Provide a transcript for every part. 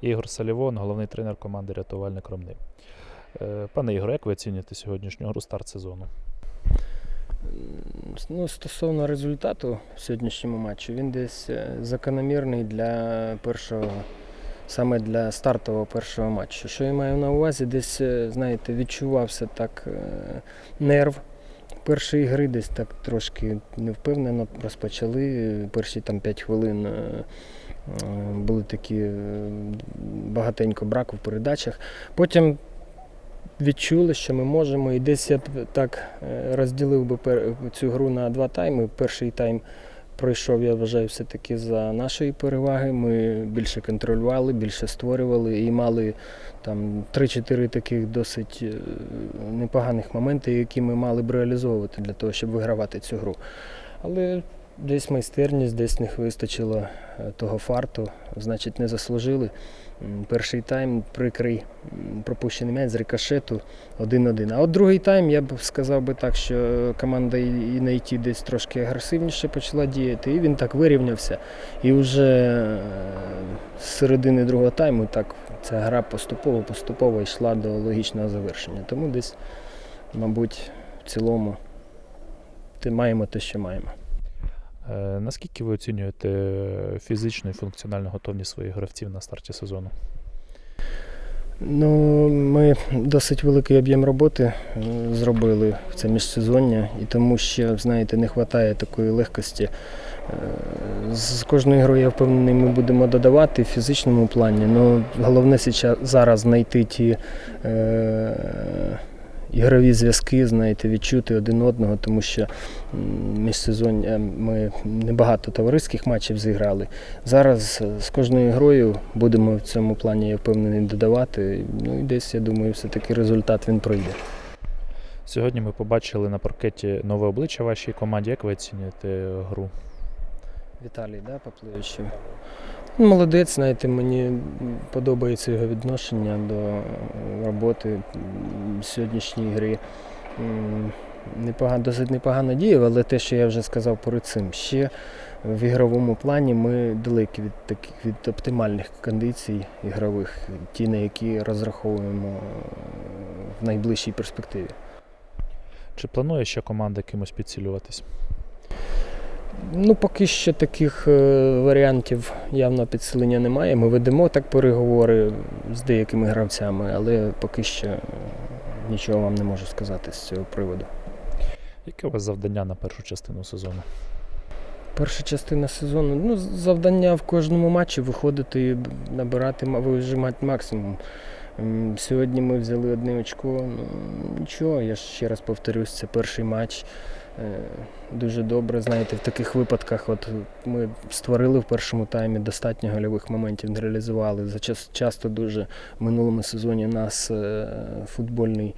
Ігор Салівон, головний тренер команди Рятувальник Ромни. Е, Пане Ігоре, як ви оцінюєте сьогоднішню гру старт сезону? Ну, стосовно результату в сьогоднішньому матчу, він десь е, закономірний для першого, саме для стартового першого матчу. Що я маю на увазі, десь, е, знаєте, відчувався так нерв. Першої гри десь так трошки невпевнено розпочали. Перші там 5 хвилин е, е, були такі е, багатенько браку в передачах. Потім відчули, що ми можемо. І десь я б так розділив би цю гру на два тайми. Перший тайм пройшов, я вважаю, все-таки за нашої переваги. Ми більше контролювали, більше створювали і мали там 3-4 таких досить е, непоганих моменти, які ми мали б реалізовувати для того, щоб вигравати цю гру. Але десь майстерність, десь не вистачило е, того фарту, значить, не заслужили. Перший тайм прикрий пропущений м'яч з рикошету 1-1. А от другий тайм я б сказав би так, що команда і на ІТ десь трошки агресивніше почала діяти, і він так вирівнявся. І вже е, з середини другого тайму так ця гра поступово-поступово йшла до логічного завершення. Тому десь, мабуть, в цілому маємо те, що маємо. Е, Наскільки ви оцінюєте фізичну і функціональну готовність своїх гравців на старті сезону? Ну, ми досить великий об'єм роботи е, зробили в це міжсезоння, і тому що, знаєте, не вистачає такої легкості. Е, З кожною грою, я впевнений, ми будемо додавати в фізичному плані. Ну, головне зараз знайти ті ігрові зв'язки, знаєте, відчути один одного, тому що міжсезоння ми небагато товариських матчів зіграли. Зараз е, з кожною грою будемо в цьому плані, я впевнений, додавати. Ну і десь, я думаю, все-таки результат він пройде. Сьогодні ми побачили на паркеті нове обличчя вашій команді. Як ви оцінюєте гру? Віталій, да, Поплевичів? Ну, Молодець, знаєте, мені подобається його відношення до е, роботи м, сьогоднішньої гри. Непогано, досить непогано діяв, але те, що я вже сказав перед цим, ще в ігровому плані ми далекі від таких від оптимальних кондицій ігрових, ті, на які розраховуємо в найближчій перспективі. Чи планує ще команда кимось підцілюватись? Ну, поки що таких е, варіантів явно підсилення немає. Ми ведемо так переговори з деякими гравцями, але поки що нічого вам не можу сказати з цього приводу. Яке у вас завдання на першу частину сезону? Перша частина сезону, ну, завдання в кожному матчі виходити і набирати, вижимати максимум. Сьогодні ми взяли одне очко. Ну, нічого, я ще раз повторюсь, це перший матч. Е, Дуже добре, знаєте, в таких випадках от ми створили в першому таймі достатньо гольових моментів, не реалізували. За час, часто дуже в минулому сезоні нас е, футбольний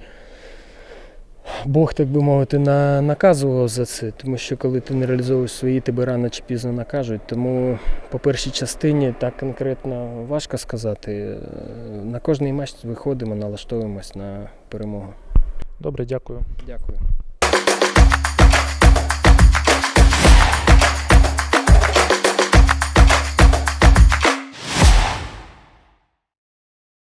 Бог, так би мовити, на, наказував за це, тому що коли ти не реалізовуєш свої, тебе рано чи пізно накажуть. Тому по першій частині так конкретно важко сказати. Е, На кожний матч виходимо, налаштовуємось на перемогу. Добре, дякую. Дякую.